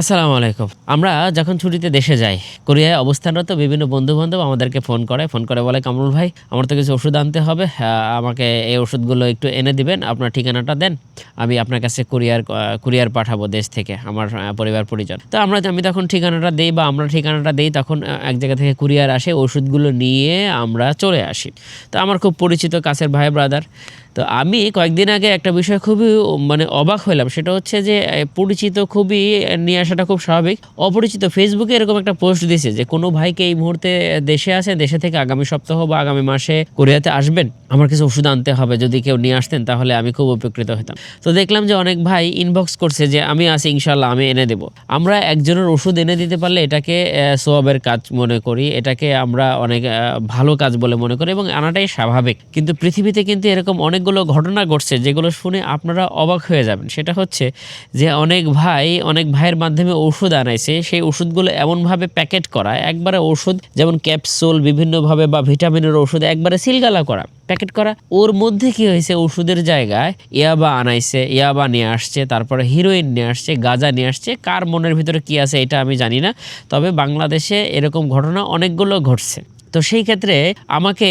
আসসালামু আলাইকুম। আমরা যখন ছুটিতে দেশে যাই, কোরিয়ায় অবস্থানরত বিভিন্ন বন্ধু বান্ধব আমাদেরকে ফোন করে ফোন করে বলে, কামরুল ভাই, আমার তো কিছু ওষুধ আনতে হবে আমাকে এই ওষুধগুলো একটু এনে দিবেন, আপনার ঠিকানাটা দেন, আমি আপনার কাছে কুরিয়ার কুরিয়ার পাঠাবো দেশ থেকে, আমার পরিবার, পরিজন। তো আমরা আমি তখন ঠিকানাটা দেই বা আমরা ঠিকানাটা দেই, তখন এক জায়গা থেকে কুরিয়ার আসে, ওষুধগুলো নিয়ে আমরা চলে আসি। তো আমার খুব পরিচিত কাছের ভাই ব্রাদার তো আমি কয়েকদিন আগে একটা বিষয় খুবই মানে অবাক হলাম সেটা হচ্ছে যে পরিচিত খুবই নিয়ে আসাটা খুব স্বাভাবিক। অপরিচিত ফেসবুকে এরকম একটা পোস্ট দিয়েছে যে, কোনো ভাইকে এই মুহূর্তে দেশে আছে দেশে থেকে আগামী সপ্তাহ বা আগামী মাসে কোরিয়াতে আসবেন, আমার কিছু ওষুধ আনতে হবে, যদি কেউ নিয়ে আসতেন তাহলে আমি খুব উপকৃত হতাম। তো দেখলাম যে অনেক ভাই ইনবক্স করছে যে, আমি আছি ইনশাল্লাহ আমি এনে দেব। আমরা একজনের ওষুধ এনে দিতে পারলে এটাকে সোয়াবের কাজ মনে করি, এটাকে আমরা অনেক ভালো কাজ বলে মনে করি এবং আনাটাই স্বাভাবিক। কিন্তু পৃথিবীতে কিন্তু এরকম অনেকগুলো ঘটনা ঘটছে, যেগুলো শুনে আপনারা অবাক হয়ে যাবেন। সেটা হচ্ছে যে, অনেক ভাই, অনেক ভাইয়ের মাধ্যমে ওষুধ আনাইছে, সেই ওষুধগুলো এমনভাবে প্যাকেট করা, একবারে ওষুধ যেমন ক্যাপসুল, বিভিন্নভাবে বা ভিটামিনের ওষুধ, একবারে সিলগালা করা, প্যাকেট করা। ওর মধ্যে কি হয়েছে? ওষুধের জায়গায় ইয়াবা আনাইছে, ইয়াবা নিয়ে আসছে, তারপরে হিরোইন নিয়ে আসছে, গাঁজা নিয়ে আসছে। কার মনের ভিতরে কি আছে এটা আমি জানি না, তবে বাংলাদেশে এরকম ঘটনা অনেকগুলো ঘটছে। তো সেই ক্ষেত্রে আমাকে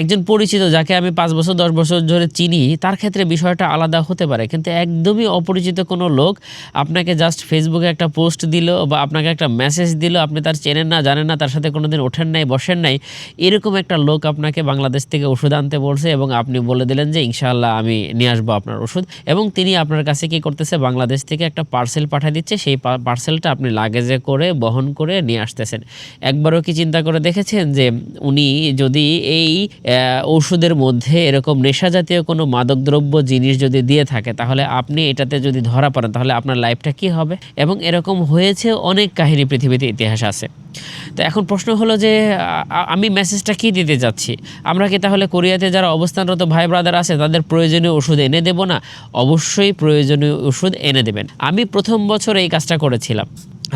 একজন পরিচিত যাকে আমি পাঁচ বছর, দশ বছর ধরে চিনি, তার ক্ষেত্রে বিষয়টা আলাদা হতে পারে। কিন্তু একদমই অপরিচিত কোনো লোক আপনাকে জাস্ট ফেসবুকে একটা পোস্ট দিল বা আপনাকে একটা মেসেজ দিল, আপনি তার চেনেন না, জানেন না, তার সাথে কোনো দিন ওঠেন নাই, বসেন নাই, এরকম একটা লোক আপনাকে বাংলাদেশ থেকে ওষুধ আনতে বলছে এবং আপনি বলে দিলেন যে, ইনশাআল্লাহ আমি নিয়ে আসব আপনার ওষুধ। এবং তিনি আপনার কাছে কি করতেছে, বাংলাদেশ থেকে একটা পার্সেল পাঠিয়ে দিচ্ছে সেই পার্সেলটা আপনি লাগেজে করে, বহন করে নিয়ে আসতেছেন। একবারও কি চিন্তা করে দেখেছেন? যে উনি যদি এই ওষুধের মধ্যে এরকম নেশা জাতীয় কোনো মাদকদ্রব্য জিনিস যদি দিয়ে থাকে, তাহলে আপনি এটাতে যদি ধরা পড়েন, তাহলে আপনার লাইফটা কি হবে? এবং এরকম হয়েছে অনেক কাহিনী পৃথিবীতে ইতিহাস আছে। তো এখন প্রশ্ন হলো যে আমি মেসেজটা কি দিতে যাচ্ছি? আমরা কি তাহলে কোরিয়াতে যারা অবস্থানরত ভাই ব্রাদার আছে, তাদের প্রয়োজনীয় ওষুধ এনে দেব না? অবশ্যই প্রয়োজনীয় ওষুধ এনে দেবেন। আমি প্রথম বছর এই কাজটা করেছিলাম।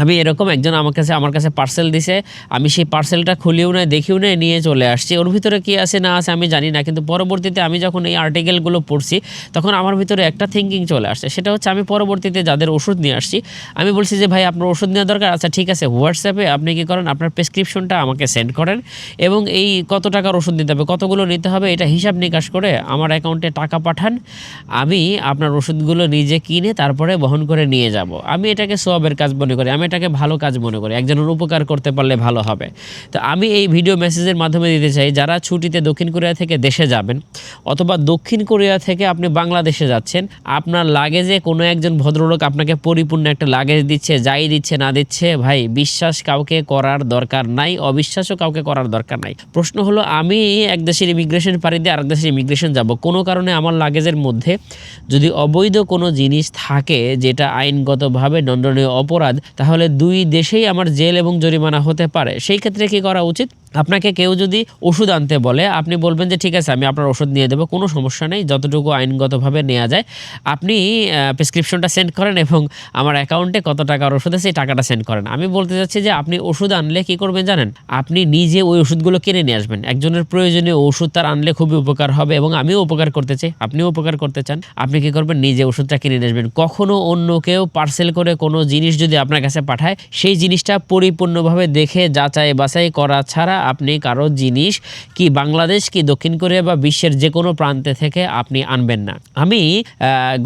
আমি এরকম একজন আমার কাছে আমার কাছে পার্সেল দিছে, আমি সেই পার্সেলটা খুলিও না দেখিও না নিয়ে চলে আসছি। ওর ভিতরে কি আছে, না আছে, আমি জানি না, কিন্তু পরবর্তীতে আমি যখন এই আর্টিকেলগুলো পড়ছি, তখন আমার ভিতরে একটা থিঙ্কিং চলে আসছে। সেটা হচ্ছে আমি পরবর্তীতে যাদের ওষুধ নিয়ে আসছি, আমি বলছি যে, ভাই, আপনার ওষুধ নেওয়া দরকার? আচ্ছা ঠিক আছে হোয়াটসঅ্যাপে আপনি কি করেন, আপনার প্রেসক্রিপশনটা আমাকে সেন্ড করেন এবং এই কত টাকার ওষুধ নিতে হবে, কতগুলো নিতে হবে, এটা হিসাব নিকাশ করে আমার অ্যাকাউন্টে টাকা পাঠান, আমি আপনার ওষুধগুলো নিজে কিনে তারপরে বহন করে নিয়ে যাব। আমি এটাকে সোয়াবের কাজ মনে করি। আমি এটাকে ভালো কাজ মনে করি, একজনের উপকার করতে পারলে ভালো হবে। তো আমি এই ভিডিও মেসেজের মাধ্যমে দিতে চাই, যারা ছুটিতে দক্ষিণ কোরিয়া থেকে দেশে যাবেন অথবা দক্ষিণ কোরিয়া থেকে আপনি বাংলাদেশে যাচ্ছেন, আপনার লাগেজে কোনো একজন ভদ্রলোক আপনাকে পরিপূর্ণ একটা লাগেজ দিচ্ছে, যাই দিচ্ছে, না দিচ্ছে, ভাই বিশ্বাস কাউকে করার দরকার নাই, অবিশ্বাসও কাউকে করার দরকার নাই। প্রশ্ন হলো, আমি এক দেশের ইমিগ্রেশন পাড়ি দিয়ে আরেক দেশের ইমিগ্রেশন যাব। কোনো কারণে আমার লাগেজের মধ্যে যদি অবৈধ কোনো জিনিস থাকে, যেটা আইনগতভাবে দণ্ডনীয় অপরাধ, তাহলে দুই দেশেই আমার জেল এবং জরিমানা হতে পারে। সেই ক্ষেত্রে কি করা উচিত? আপনাকে কেউ যদি ওষুধ আনতে বলে, আপনি বলবেন যে, ঠিক আছে, আমি আপনার ওষুধ নিয়ে দেবো, কোনো সমস্যা নেই, যতটুকু আইনগতভাবে নেওয়া যায়। আপনি প্রেসক্রিপশনটা সেন্ড করেন এবং আমার অ্যাকাউন্টে কত টাকার ওষুধ আছে সেই টাকাটা সেন্ড করেন। আমি বলতে চাচ্ছি যে, আপনি ওষুধ আনলে কি করবেন জানেন? আপনি নিজে ওই ওষুধগুলো কিনে নিয়ে আসবেন। একজনের প্রয়োজনীয় ওষুধ তার আনলে খুবই উপকার হবে এবং আমিও উপকার করতে চাই, আপনিও উপকার করতে চান। আপনি কি করবেন? নিজে ওষুধটা কিনে নিয়ে আসবেন। কখনো অন্য কেউ পার্সেল করে কোনো জিনিস যদি আপনার কাছে পাঠায়, সেই জিনিসটা পরিপূর্ণভাবে দেখে যাচাই বাছাই করা ছাড়া আপনি কারও জিনিস কি বাংলাদেশ কি দক্ষিণ কোরিয়া বা বিশ্বের যে কোনো প্রান্তে থেকে আপনি আনবেন না। আমি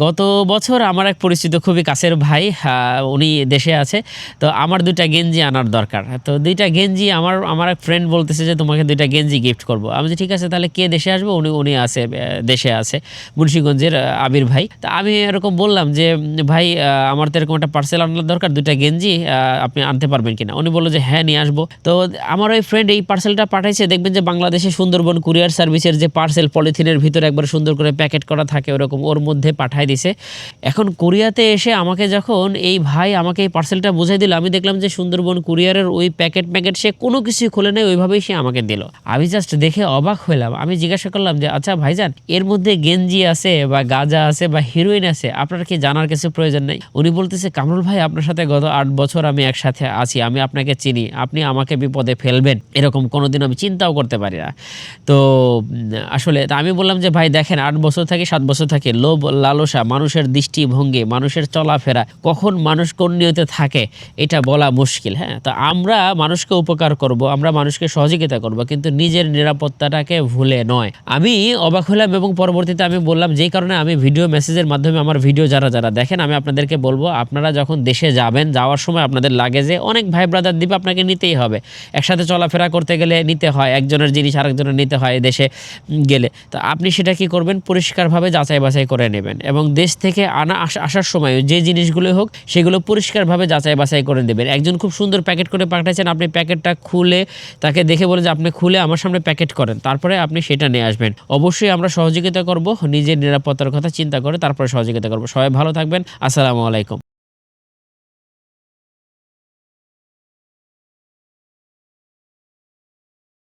গত বছর আমার এক পরিচিত খুবই কাছের ভাই উনি দেশে আছে তো আমার দুইটা গেঞ্জি আনার দরকার। তো দুইটা গেঞ্জি আমার আমার এক ফ্রেন্ড বলতেছে যে তোমাকে দুইটা গেঞ্জি গিফট করব। আমি বলছি, ঠিক আছে তাহলে কে দেশে আসব? উনি উনি আছে দেশে আছে মুন্সীগঞ্জের আবির ভাই। তা আমি এরকম বললাম যে ভাই আমার তো এরকম একটা পার্সেল আনার দরকার দুইটা গেঞ্জি আপনি আনতে পারবেন কিনা? উনি বলল যে হ্যাঁ নিয়ে আসব। তো আমার ওই ফ্রেন্ড এই পার্সেলটা পাঠাইছে, দেখবেন যে বাংলাদেশে সুন্দরবন কুরিয়ার সার্ভিসের যে পার্সেল পলিথিনের ভিতরে একবার সুন্দর করে প্যাকেট করা থাকে, ওরকম ওর মধ্যে পাঠাই দিছে। এখন কোরিয়াতে এসে আমাকে যখন এই ভাই আমাকে এই পার্সেলটা বুঝাই দিল, আমি দেখলাম যে সুন্দরবন কুরিয়ারের ওই প্যাকেট প্যাকেট সে কোনো কিছুই খুলে নেই, ওইভাবেই সে আমাকে দিল। আমি জাস্ট দেখে অবাক হলাম আমি জিজ্ঞাসা করলাম যে আচ্ছা ভাইজান, এর মধ্যে গেঞ্জি আছে বা গাঁজা আছে বা হিরোইন আছে, আপনার কি জানার কিছু প্রয়োজন নেই? উনি বলতেছে, কামরুল ভাই, আপনার সাথে গত আট বছর আমি একসাথে আছি, আমি আপনাকে চিনি, আপনি আমাকে বিপদে ফেলবেন। এরকম এরকম কোনোদিন আমি চিন্তাও করতে পারি না। তো, আসলে আমি বললাম যে, ভাই, দেখেন, আট বছর থেকে, সাত বছর থাকে, লোভ, লালসা, মানুষের দৃষ্টিভঙ্গি, মানুষের চলাফেরা, কখন মানুষ কোন নিয়তে থাকে, এটা বলা মুশকিল। হ্যাঁ তো আমরা মানুষকে উপকার করব, আমরা মানুষকে সহযোগিতা করব, কিন্তু নিজের নিরাপত্তাটাকে ভুলে নয়। আমি অবাক হলাম এবং পরবর্তীতে আমি বললাম, যেই কারণে আমি ভিডিও মেসেজের মাধ্যমে আমার ভিডিও যারা যারা দেখেন, আমি আপনাদেরকে বলব, আপনারা যখন দেশে যাবেন, যাওয়ার সময় আপনাদের লাগেজে অনেক ভাই ব্রাদার দিবে আপনাকে নিতেই হবে। একসাথে চলাফেরা করতে গেলে নিতে হয়, একজনের জিনিস আরেকজনের নিতে হয় দেশে গেলে। তো আপনি সেটা কি করবেন? পরিষ্কারভাবে যাচাই বাছাই করে নেবেন এবং দেশ থেকে আনা, আসা- আসার সময় যে জিনিসগুলো হোক, সেগুলো পরিষ্কারভাবে যাচাই বাছাই করে দেবেন একজন খুব সুন্দর প্যাকেট করে পাঠাচ্ছেন আপনি প্যাকেটটা খুলে তাকে দেখে বলে যে, আপনি খুলে আমার সামনে প্যাকেট করেন। তারপরে আপনি সেটা নিয়ে আসবেন। অবশ্যই আমরা সহযোগিতা করব, নিজের নিরাপত্তার কথা চিন্তা করে তারপরে সহযোগিতা করব। সবাই ভালো থাকবেন। আসসালামু আলাইকুম।